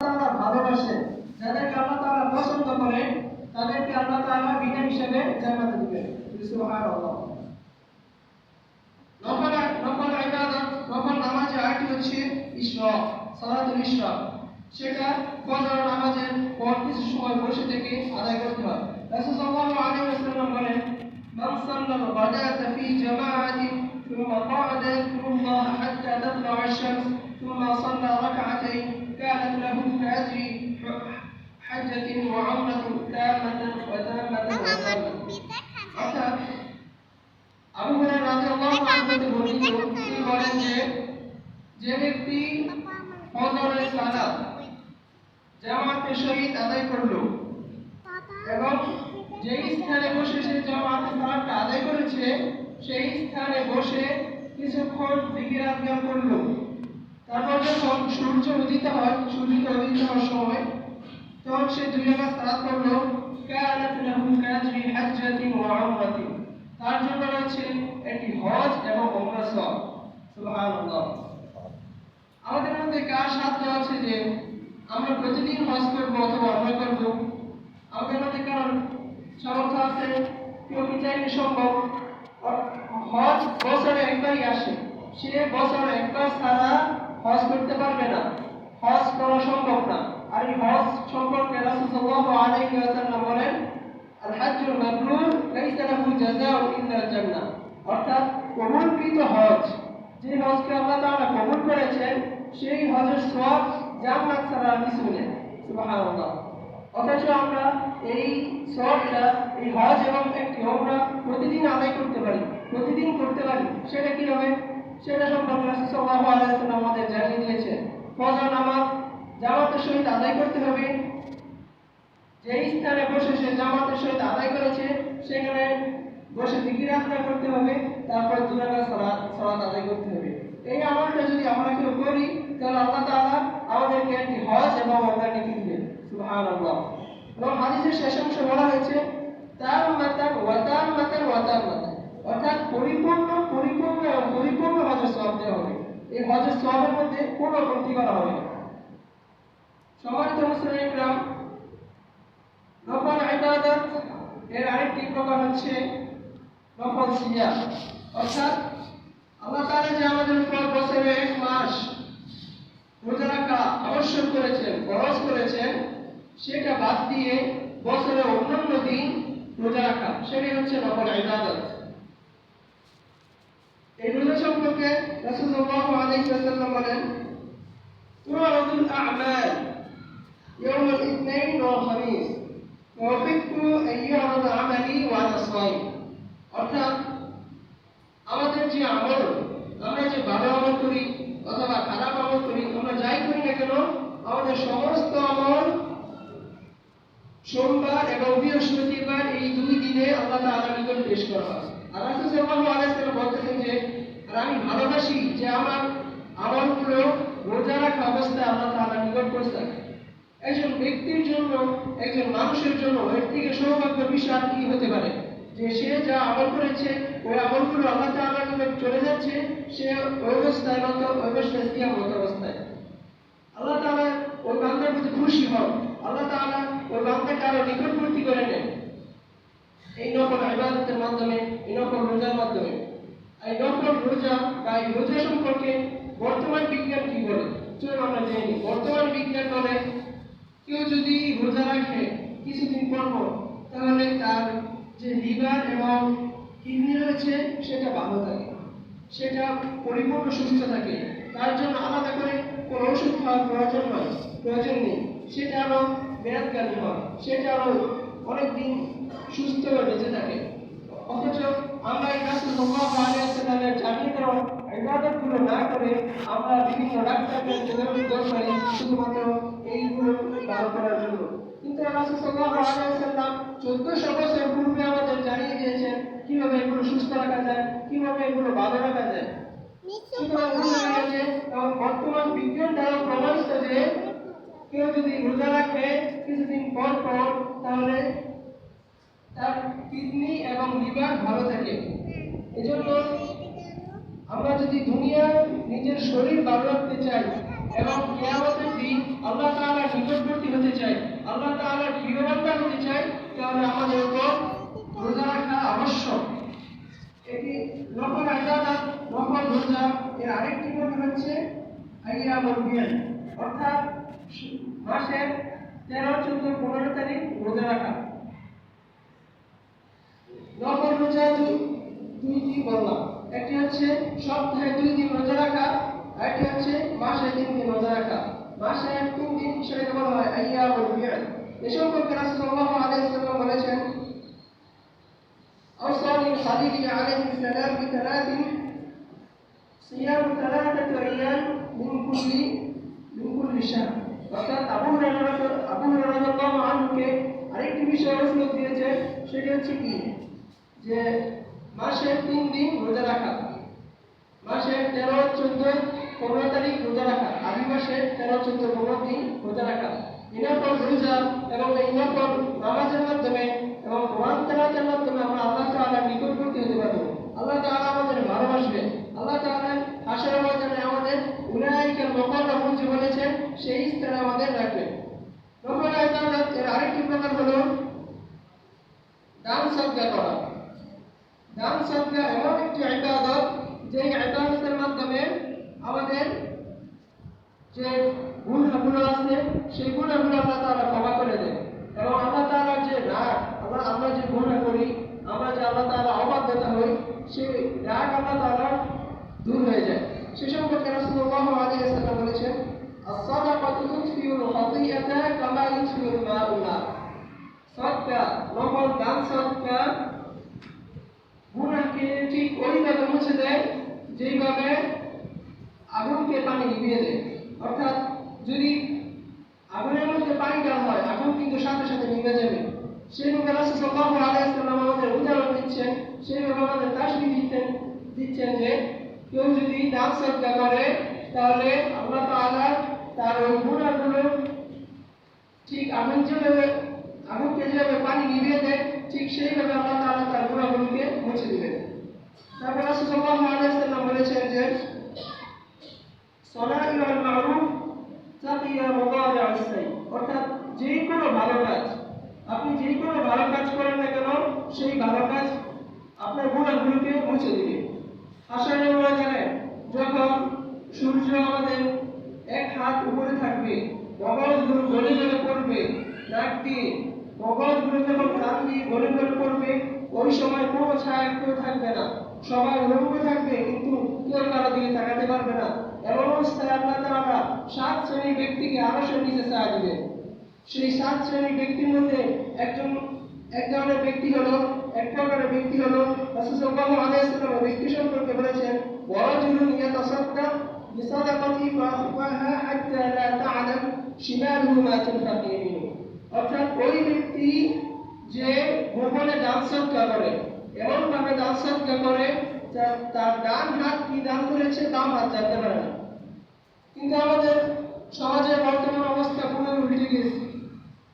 তাআলা ভালোবাসে যাদেরকে আল্লাহ তাআলা পছন্দ করে তাদেরকে আল্লাহ তাআলা বিনা হিসেবে জান্নাতে দিবেন সুবহানাল্লাহ নফল নফল ইবাদত নফল নামাজের আরেকটি হচ্ছে ইশরাক সালাতুল ইশরাক সেটা ফজর নামাজের পর কিছু সময় বসে থেকে আদায় করতে হয় রাসূল সাল্লাল্লাহু আলাইহি ওয়াসাল্লাম বলেন মান সাল্লাল গাদাতা ফি জামাআতিন ثم قعد يذكر الله حتى تطلع الشمس ثم صلى ركعتين كانت له كأجر حجة وعمرة تامة وتامة وتامة অর্থাৎ আবু হুরায়রা রাদিয়াল্লাহু আনহু হতে বর্ণিত তিনি বলেন যে যে ব্যক্তি ফজরের সালাত জামাতের সহিত আদায় করলো এবং যেই স্থানে বসে সে জামাতের সালাতটা আদায় করেছে সেই স্থানে বসে কিছুক্ষণ জিকির আজগার করলো তারপর যখন সূর্য উদিত হয় সূর্য উদিত হওয়ার সময়। তখন সে দুই রাকাত সালাত করল কানাত লাহু কাজরি হাজ্জাতিন ওয়া উমরাতিন তার জন্য রয়েছে একটি হজ এবং ওমরা সওয়াব। সুবহানাল্লাহ। আমাদের মধ্যে কার সাধ্য আছে যে আমরা প্রতিদিন হজ করব অথবা ওমরা করব? আমাদের মধ্যে কারণ সামর্থ্য আছে? কেউ কি চাইলে সম্ভব? হজ বছরে একবারই আসে। সে বছরে একবার ছাড়া হজ করতে পারবে না। হজ করা সম্ভব না। আর এই হজ সম্পর্কে রাসূল সাল্লাল্লাহু আলাইহি ওয়াসাল্লাম বলেন আল হাজ্জুল মাবরুর লাইসা লাহু জাযাউ ইল্লা আল জান্নাহ অর্থাৎ কবুলকৃত হজ, যে হজকে আল্লাহ তাআলা কবুল করেছেন, সেই হজের সওয়াব জান্নাত ছাড়া কিছু নেই। সুবহানাল্লাহ। অথচ আমরা এই সবটা এই হজ এবং একটি ওমরা প্রতিদিন আদায় করতে পারি, প্রতিদিন করতে পারি। সেটা কি হবে? সেটা সম্পর্কে আমাদের জানিয়ে দিয়েছেন। ফজর নামাজ জামাতের সহিত আদায় করতে হবে। যেই স্থানে বসে সে জামাতের সহিত আদায় করেছে, সেখানে বসে জিকির আজকার করতে হবে, তারপর দুই রাকাত সালাত সালাত আদায় করতে হবে। এই আমলটা যদি আমরা কেউ করি, তাহলে আল্লাহ তাআলা আমাদেরকে একটি হজ এবং নিতে দিবেন। সুবহানাল্লাহ। এবং হাদিসের শেষ অংশে বলা হয়েছে, তার মাতার ওয়াতার মাতার ওয়াতার মাতার। অর্থাৎ পরিপূর্ণ পরিপূর্ণ এবং পরিপূর্ণ হজের সওয়াব দেওয়া হবে। এই হজের সওয়াবের মধ্যে কোনো কমতি করা হবে না। মুসলিম ইকরাম এর আরেকটি প্রকার হচ্ছে সিয়াম। অর্থাৎ আল্লাহ যে আমাদের উপর বছরে এক মাস রোজা রাখা আবশ্যক করেছেন, ফরজ করেছেন, সেটা বাদ দিয়ে বছরে অন্যান্য দিন রোজা রাখা, সেটাই হচ্ছে নফল ইবাদত। এই রোজা সম্পর্কে রাসূলুল্লাহ আলাইহি ওয়াসাল্লাম বলেন তুরাদুল আ'মাল يوم الاثنين والخميس وأحب أن يعرض عملي وأنا صائم অর্থাৎ আমাদের যে আমল আমরা যে ভালো আমল করি অথবা খারাপ আমল করি আমরা যাই করি না কেন আমাদের সমস্ত আমল সোমবার এবং বৃহস্পতিবার এই দুই দিনে আল্লাহ তাআলা নিকট পেশ করা হয় রাসূল সাল্লাল্লাহু বলতেছেন যে, আর আমি ভালোবাসি যে আমার আল্লাহ তাআলা নিকট পৌঁছে একজন ব্যক্তির জন্য, একজন মানুষের জন্য এর থেকে সৌভাগ্য বিষয় কি হতে পারে? যে সে যা আমল করেছে, ওই আমলগুলো আল্লাহ তাআলার নিকট চলে যাচ্ছে, সে অবস্থায় মতো ওই মতো অবস্থায়। আল্লাহ ওই বান্দার প্রতি খুশি হন। আল্লাহ তাআলা ওই বান্দাকে আরও নিকটবর্তী করে নেন। এই নকল ইবাদতের মাধ্যমে এই নকল রোজার মাধ্যমে এই নকল রোজা বা এই রোজা সম্পর্কে বর্তমান বিজ্ঞান কি বলে? চলুন আমরা জেনে বর্তমান বিজ্ঞান বলে, কেউ যদি রোজা রাখে কিছুদিন পর পর, তাহলে তার যে লিভার এবং কিডনি রয়েছে, সেটা ভালো থাকে। সেটা পরিপূর্ণ সুস্থ থাকে। তার জন্য আলাদা করে কোনো ওষুধ খাওয়ার প্রয়োজন নয়, প্রয়োজন নেই। সেটা আরও মেয়াদকালী হয়। সেটা আরও অনেকদিন সুস্থ হয়ে বেঁচে থাকে। অথচ আমরা আলাইহি ওয়াসাল্লামের জানিয়ে দেওয়া ইবাদতগুলো না করে আমরা বিভিন্ন ডাক্তারদের যেভাবে দোষ শুধুমাত্র এইগুলো ভালো করার জন্য। কিন্তু রাসূল সাল্লাল্লাহু আলাইহি ওয়াসাল্লাম 1400 বছর পূর্বে আমাদের জানিয়ে দিয়েছেন কীভাবে এগুলো সুস্থ রাখা যায়, কীভাবে এগুলো ভালো রাখা যায়। বর্তমান বিজ্ঞান দ্বারা প্রমাণিত যে কেউ যদি রোজা রাখে, কিছুদিন পর পর তাহলে তার কিডনি এবং লিভার ভালো থাকে। এজন্য আমরা যদি দুনিয়ার নিজের শরীর ভালো রাখতে চাই এবং কেয়ামতের দিন আল্লাহ তাআলার নিকটবর্তী হতে চাই, আল্লাহ তাহলে আমাদের উপর রোজা রাখা আবশ্যক। এটি নফল ইবাদত নফল রোজা, এর আরেকটি নাম হচ্ছে আইয়ামুল বিয়ান অর্থাৎ মাসের তেরো, চোদ্দ, পনেরো তারিখ রোজা রাখা। নফল রোজা দুই দুইটি বললাম একটি হচ্ছে সপ্তাহে দুই দিন রোজা রাখা আরেকটি হচ্ছে মাসে তিন দিন রোজা রাখা মাসে তিন দিন সেটাকে বলা হয় আইয়ামুল বিয়ান এ সম্পর্কে রাসূলুল্লাহ আলাইহি সাল্লাম বলেছেন أوصاني خليلي عليه السلام بثلاث صيام ثلاثة أيام من كل من كل شهر অর্থাৎ আবু হুরায়রা আবু হুরায়রা রাদিয়াল্লাহু আনহুকে আরেকটি বিষয় ওসিয়ত দিয়েছে সেটি হচ্ছে কি যে মাসে তিন দিন রোজা রাখা। মাসে তেরো, চোদ্দ, পনেরো তারিখ রোজা রাখা। আদি মাসে তেরো, চোদ্দ, পনেরো দিন রোজা রাখা। ইনাফল রোজা এবং ইনাফল নামাজের মাধ্যমে এবং কোরআন তেলাওয়াতের মাধ্যমে আমরা আল্লাহ তাআলার নিকটবর্তী হতে পারব। আল্লাহ তাআলা আমাদের ভালোবাসবে। আল্লাহ তাআলা হাসরের ময়দানে আমাদের উলাইকা মুকাররাবুন যে বলেছেন, সেই স্থানে আমাদের রাখবে। নফল ইবাদত এর আরেকটি প্রকার হলো দান সদকা করা। দান সদকা এমন একটি ইবাদত যে ইবাদতের মাধ্যমে আমাদের যে গুণাগুলো আছে, সেই গুণাগুলো আল্লাহ তাআলা ক্ষমা করে দেন। এবং আল্লাহ তাআলার যে রাগ, আমরা আমরা যে গুণা করি, আমরা যে আল্লাহ তাআলা অবাধ্যতা হই, সেই রাগ আল্লাহ তাআলা দূর হয়ে যায়। সে সম্পর্কে রাসূলুল্লাহ আলাইহি ওয়াসাল্লাম বলেছেন সদকা নফল দান সদকা গুনাহকে ঠিক ওইভাবে মুছে দেয়, যেইভাবে আগুনকে পানি নিভিয়ে দেয়। অর্থাৎ যদি আগুনের মধ্যে পানি দেওয়া হয়, আগুন কিন্তু সাথে সাথে নিভে যাবে। সেইভাবে রাসূল সাল্লাল্লাহু আলাইহি আমাদের উদাহরণ দিচ্ছেন সেইভাবে আমাদের তাসবি দিচ্ছেন দিচ্ছেন যে কেউ যদি দান সদকা করে, তাহলে আল্লাহ তাআলা তার ওই গুনাহগুলো ঠিক আগুন যেভাবে, আগুনকে যেভাবে পানি নিভিয়ে দেয় ঠিক সেইভাবে আল্লাহ তাআলা তার গুনাহগুলোকে মুছে দিবেন তারপর রাসূল সাল্লাল্লাহু আলাইহি ওয়াসাল্লাম বলেছেন যে সনাইউল মারুফ তাকিয়া মুদারি'আস সাই অর্থাৎ যে কোনো ভালো কাজ, আপনি যে কোনো ভালো কাজ করেন না কেন, সেই ভালো কাজ আপনার গুণাগুলোকে মুছে দিবে। হাসরের ময়দানে যখন সূর্য আমাদের এক হাত উপরে থাকবে মগজগুলো গলে গলে পড়বে, নাক দিয়ে মগজগুলো যখন দিয়ে ওই সময় কোনো ছায়া কেউ থাকবে না। সবাই থাকবে, কিন্তু কেউ কারও দিকে তাকাতে পারবে না। এমন অবস্থায় আল্লাহ তাআলা সাত শ্রেণির ব্যক্তিকে আরশের নিচে ছায়া দিবেন সেই সাত শ্রেণির ব্যক্তির মধ্যে একজন, এক ধরনের ব্যক্তি হলো, এক প্রকারের ব্যক্তি হলো, রাসূল সাল্লাল্লাহু আলাইহি ওয়াসাল্লাম ওই ব্যক্তি সম্পর্কে বলেছেন, ওয়ারাজুলুন ইয়াতাসাদ্দাক বিসাদাকাতি ফাআখফাহা হাত্তা লা তা'লাম শিমালুহু মা তুনফাকু অর্থাৎ ওই ব্যক্তি যে গোপনে দান সদকা করে এমন ভাবে দান সদকা করে, তার ডান হাত কি দান করেছে, বাম হাত জানতে পারে না। কিন্তু আমাদের সমাজের বর্তমান অবস্থা পুরো উল্টে গেছে।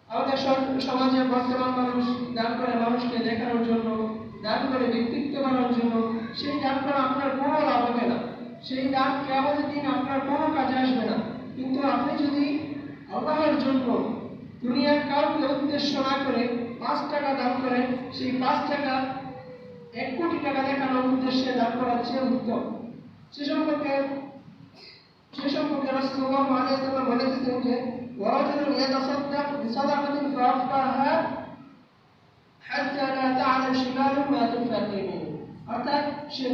আমাদের সম- সমাজে বর্তমান মানুষ দান করে মানুষকে দেখানোর জন্য, দান করে ব্যক্তিত্ব বানানোর জন্য, সেই দান করা আপনার কোনো লাভ হবে না। সেই দান কেমন দিন আপনার কোনো কাজে আসবে না। কিন্তু আপনি যদি আল্লাহর জন্য দুনিয়ার কাউকে উদ্দেশ্য না করে পাঁচ টাকা দান করে, সেই পাঁচ টাকা এক কোটি টাকা দেখানোর উদ্দেশ্যে দান করার চেয়ে উত্তম। সে সম্পর্কে সে সম্পর্কে আলাইহি ওয়াসাল্লাম বলেছেন যে ওয়ারাজুলুন ইয়াতাসাদ্দাক তুনফাকু অর্থাৎ সে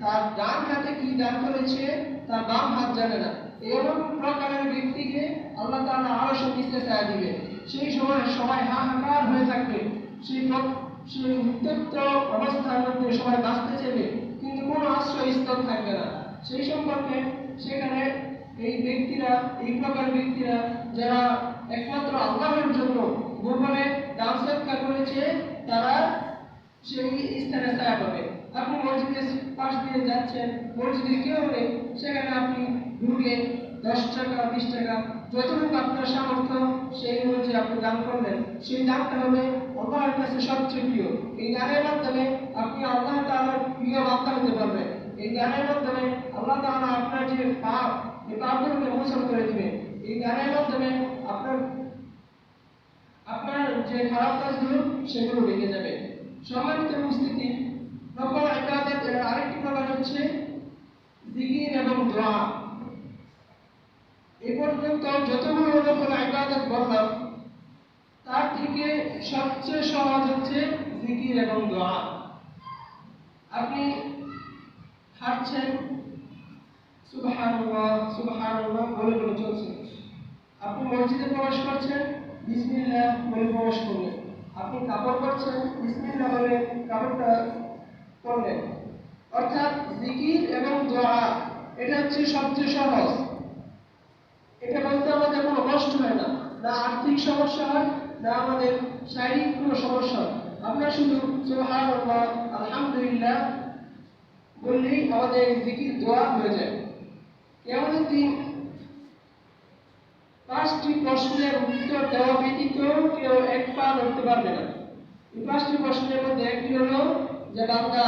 তার হাতে কি করেছে, তার হাত জানে না। ব্যক্তিকে আল্লাহ আরও নিচে ছায়া দিবে সেই সময় সবাই হাহাকার হয়ে থাকবে। সেই সেই উত্তপ্ত অবস্থার মধ্যে সবাই বাঁচতে চাইবে। কিন্তু কোনো আশ্রয়স্থল থাকবে না। সেই সম্পর্কে সেখানে এই ব্যক্তিরা, এই প্রকার ব্যক্তিরা যারা একমাত্র আল্লাহর জন্য গোপনে দান সৎকার করেছে, তারা সেই স্থানে ছায়া পাবে। আপনি মসজিদের পাশ দিয়ে যাচ্ছেন, মসজিদে কেউ নেই সেখানে আপনি ঢুকে দশ টাকা, বিশ টাকা যতটুকু আপনার সামর্থ্য, সেই অনুযায়ী আপনি দান করলেন। সেই দানটা হবে আল্লাহর কাছে সবচেয়ে প্রিয়। এই দানের মাধ্যমে আপনি আল্লাহ তাআলার প্রিয় বার্তা হতে পারবেন। এই গানের মাধ্যমে আল্লাহ তাআলা আপনার যে পাপ, এই পাপগুলোকে মোচন করে দিবে। এই গানের মাধ্যমে আপনার আপনার যে খারাপ কাজগুলো, সেগুলো ঢেকে যাবে। সম্মানিত উপস্থিতি, নকল ইবাদত আরেকটি প্রকার হচ্ছে জিকির এবং দোয়া। এ পর্যন্ত যতগুলো নকল ইবাদত বললাম, তার থেকে সবচেয়ে সহজ হচ্ছে জিকির এবং দোয়া। আপনি হাঁটছেন, সুবহানাল্লাহ সুবহানাল্লাহ বলে বলে চলছেন। আপনি মসজিদে প্রবেশ করছেন, বিসমিল্লাহ বলে প্রবেশ করলেন। আপনি কাপড় করছেন বিসমিল্লাহ বলে কাপড়টা করলেন অর্থাৎ জিকির এবং দোয়া, এটা হচ্ছে সবচেয়ে সহজ। এটা বলতে আমাদের কোনো কষ্ট হয় না। না আর্থিক সমস্যা হয়, না আমাদের শারীরিক কোনো সমস্যা হয়। আমরা শুধু সুবহানাল্লাহ, আলহামদুলিল্লাহ বললেই আমাদের জিকির, দোয়া হয়ে যায়। কেমন দিন পাঁচটি প্রশ্নের উত্তর দেওয়া ব্যতীত কেউ এক পা নড়তে পারবে না। এই পাঁচটি প্রশ্নের মধ্যে একটি হলো যে, বান্দা,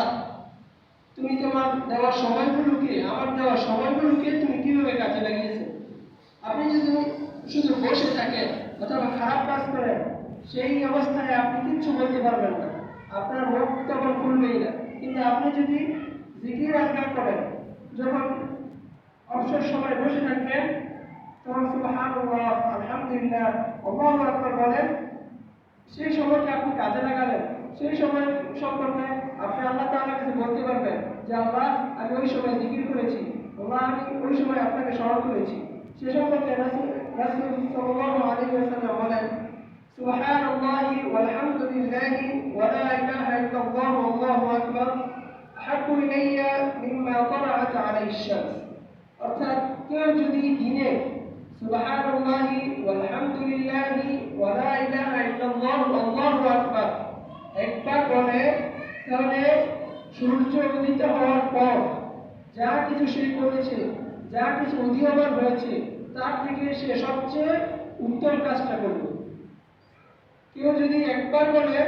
তুমি তোমার দেওয়া সময়গুলোকে, আমার দেওয়া সময়গুলোকে তুমি কীভাবে কাজে লাগিয়েছো? আপনি যদি শুধু বসে থাকেন অথবা খারাপ কাজ করেন, সেই অবস্থায় আপনি কিচ্ছু বলতে পারবেন না। আপনার মুখ তখন খুলবেই না। কিন্তু আপনি যদি জিকির আজগার করেন, যখন অবসর সময় বসে থাকবেন তখন সুবহানাল্লাহ, আলহামদুলিল্লাহ আকবার বলেন, সেই সময়কে আপনি কাজে লাগালেন? সেই সময় সম্পর্কে আপনি আল্লাহ তাআলার কাছে বলতে পারবেন যে, আল্লাহ, আমি ওই সময় জিকির করেছি। আমি ওই সময় আপনাকে স্মরণ করেছি। সে সম্পর্কে রাসূল সাল্লাল্লাহু আলাইহি ওয়াসাল্লাম বলেন, সুবহানাল্লাহি ওয়ালহামদুলিল্লাহি ওয়া লা ইলাহা ইল্লাল্লাহু ওয়াল্লাহু আকবার। আহাব্বু ইলাইয়া মিম্মা তালাআত আলাইহিশ শামস। অর্থাৎ কেউ যদি দিনে, সুবহানাল্লাহি ওয়ালহামদুলিল্লাহি ওয়া লা ইলাহা ইল্লাল্লাহু আল্লাহু আকবার। একবার বলে, তাহলে সূর্য উদিত হওয়ার পর যা কিছু সে করেছে যা কিছু উদীয়মান হয়েছে তার থেকে সে সবচেয়ে উত্তম কাজটা করবে। কেউ যদি একবার বলে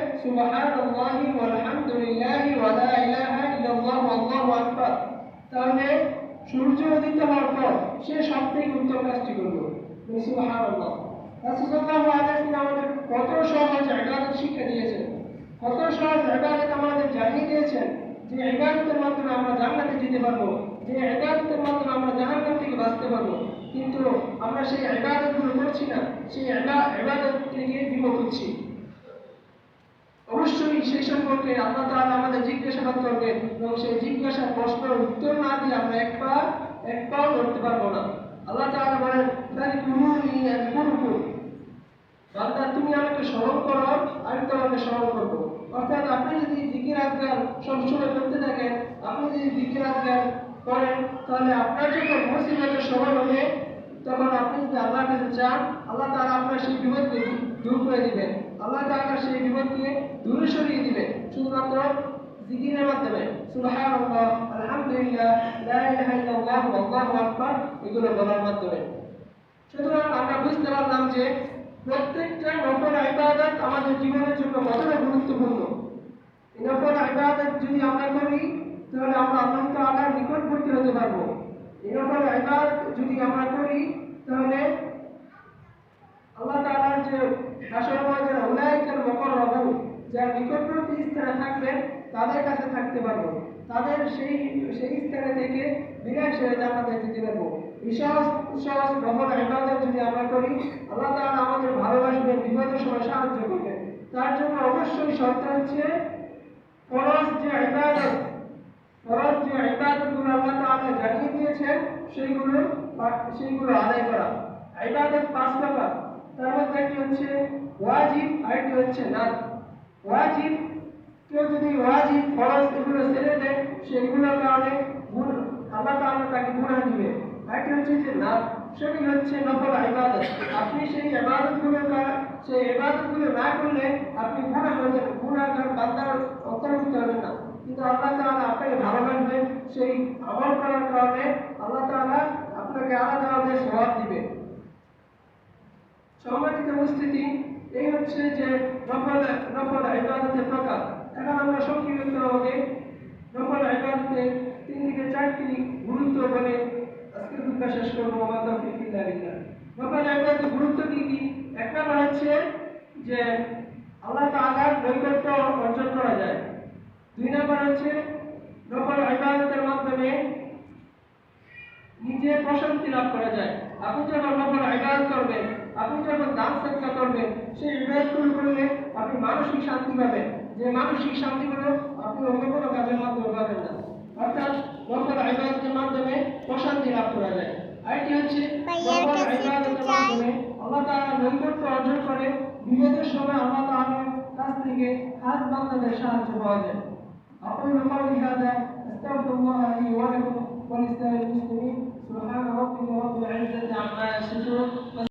তাহলে সূর্য উদিত হওয়ার পর সে সব থেকে উত্তম কাজটি করবে। আমাদের কত সহজ ইবাদত শিক্ষা দিয়েছেন, কত সহজ ইবাদত আমাদের জানিয়ে দিয়েছেন যে ইবাদতের মাধ্যমে আমরা জান্নাতে যেতে পারব। যে ইবাদতের মাধ্যমে আমরা জাহান্নাম থেকে বাঁচতে পারব। কিন্তু আমরা সেই ইবাদতগুলো করছি না, সেই ইবাদত থেকে বিমুখ হচ্ছি। অবশ্যই সেই সম্পর্কে আল্লাহ তাআলা আমাদের জিজ্ঞাসাবাদ করবেন এবং সেই জিজ্ঞাসার প্রশ্নের উত্তর না দিয়ে আমরা এক পা এক পাও ধরতে পারব না। আল্লাহ তাআলা বলেন তাই কুরুনি কুরুকুম বান্দা, তুমি আমাকে স্মরণ করো, আমি তোমাকে স্মরণ করব। অর্থাৎ আপনি যদি জিকির আজগার সবসময় করতে থাকেন, আপনি যদি জিকির আজগার করেন তাহলে আপনার যখন মুসিবতের সময় হবে তখন আপনি যদি আল্লাহর কাছে চান, আল্লাহ তারা আপনার সেই বিপদকে দূর করে দিবেন। আল্লাহ তাআলা সেই বিপদকে দূরে সরিয়ে দিবেন। শুধুমাত্র জিকিরের মাধ্যমে। সুবহানাল্লাহ, আলহামদুলিল্লাহ, লা ইলাহা এগুলো বলার মাধ্যমে। সুতরাং আমরা বুঝতে পারলাম যে প্রত্যেকটা নফল ইবাদত আমাদের জীবনের জন্য কতটা গুরুত্বপূর্ণ। এই নফল ইবাদত যদি আমরা করি তাহলে আমরা আল্লাহ তাআলার নিকটবর্তী হতে পারব। এই নফল ইবাদত যদি আমরা করি, তাহলে আল্লাহ তাআলার যে হাসর ময়দানে উলাইকাল মুকাররাবুন যারা নিকটবর্তী স্থানে থাকবেন তাদের কাছে থাকতে পারব। তাদের সেই সেই স্থানে থেকে বিনাশ হয়ে জান্নাতে যেতে পারব। এই সহজ সহজ নফল যদি আমরা করি, আল্লাহ তাআলা আমাদের ভালোবাসবেন, বিপদের সময় সাহায্য করবেন। তার জন্য অবশ্যই শর্ত হচ্ছে, ফরজ যে ইবাদত ফরজ যে ইবাদতগুলো আল্লাহ তাআলা জানিয়ে দিয়েছেন, সেইগুলো সেইগুলো আদায় করা। ইবাদত পাঁচ প্রকার তার মধ্যে একটি হচ্ছে ওয়াজিব, আরেকটি হচ্ছে না ওয়াজিব, কেউ যদি ওয়াজিব, ফরজ এগুলো ছেড়ে দেয় সেগুলোর কারণে গুণ, আল্লাহ তাআলা তাকে গুনাহ দিবে। আরেকটি হচ্ছে যে না সেটি হচ্ছে নফল ইবাদত। আপনি সেই ইবাদতগুলো সেই ইবাদতগুলো না করলে আপনি গুনাহ হয়ে যাবেন। গুনাহগার বান্দার অন্তর্ভুক্ত হবেন না। কিন্তু আল্লাহ তাআলা আপনাকে ভালোবাসবেন সেই আমল করার কারণে আল্লাহ তাআলা আপনাকে আলাদাভাবে সওয়াব দিবে। সম্মানিত উপস্থিতি এই হচ্ছে যে নফল নফল ইবাদতের প্রকার এখন আমরা সংক্ষিপ্তভাবে নফল ইবাদতের তিন থেকে চারটি গুরুত্ব বলে আজকে দুঃখা শেষ করব ইল্লা বিল্লাহ। নফল ইবাদতের গুরুত্ব কি কি? এক নম্বর হচ্ছে যে আল্লাহ তাআলার নৈকট্য অর্জন করা যায়। দুই নম্বর হচ্ছে নফল ইবাদতের মাধ্যমে নিজে প্রশান্তি লাভ করা যায়। আপনি যখন নফল ইবাদত করবেন আপনি যখন দান সদকা করবেন সেই ইবাদতগুলো করলে আপনি মানসিক শান্তি পাবেন। যে মানসিক শান্তিগুলো আপনি অন্য কোনো কাজের মাধ্যমে পাবেন না। অর্থাৎ নফল ইবাদতের মাধ্যমে প্রশান্তি লাভ করা যায়। আরেকটি হচ্ছে ভাইয়ার ইবাদতের মাধ্যমে আল্লাহ তাআলা নৈকট্য অর্জন করে বিভেদের সময় আল্লাহ তাআলার কাছ থেকে খাস বান্দাদের সাহায্য পাওয়া যায়। أقول قولي هذا أستغفر الله لي ولكم ولسائر المسلمين. سبحان ربك رب العزة عما يصفون.